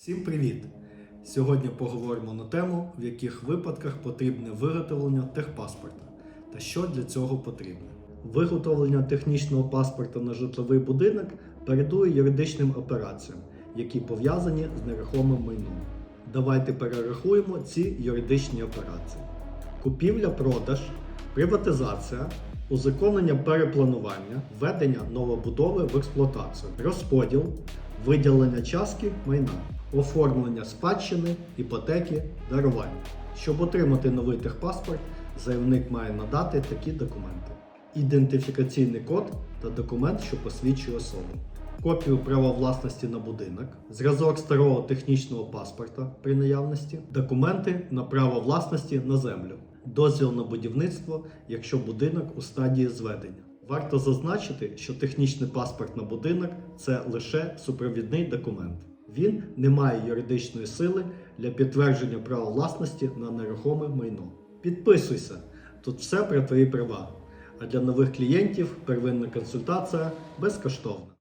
Всім привіт! Сьогодні поговоримо на тему, в яких випадках потрібне виготовлення техпаспорта та що для цього потрібно. Виготовлення технічного паспорта на житловий будинок передує юридичним операціям, які пов'язані з нерухомим майном. Давайте перерахуємо ці юридичні операції: купівля-продаж, приватизація, узаконення перепланування, введення новобудови в експлуатацію, розподіл, виділення частки майна, оформлення спадщини, іпотеки, дарування. Щоб отримати новий техпаспорт, заявник має надати такі документи: ідентифікаційний код та документ, що посвідчує особу, копію права власності на будинок, зразок старого технічного паспорта при наявності, документи на право власності на землю, дозвіл на будівництво, якщо будинок у стадії зведення. Варто зазначити, що технічний паспорт на будинок це лише супровідний документ. Він не має юридичної сили для підтвердження права власності на нерухоме майно. Підписуйся, тут все про твої права. А для нових клієнтів первинна консультація безкоштовна.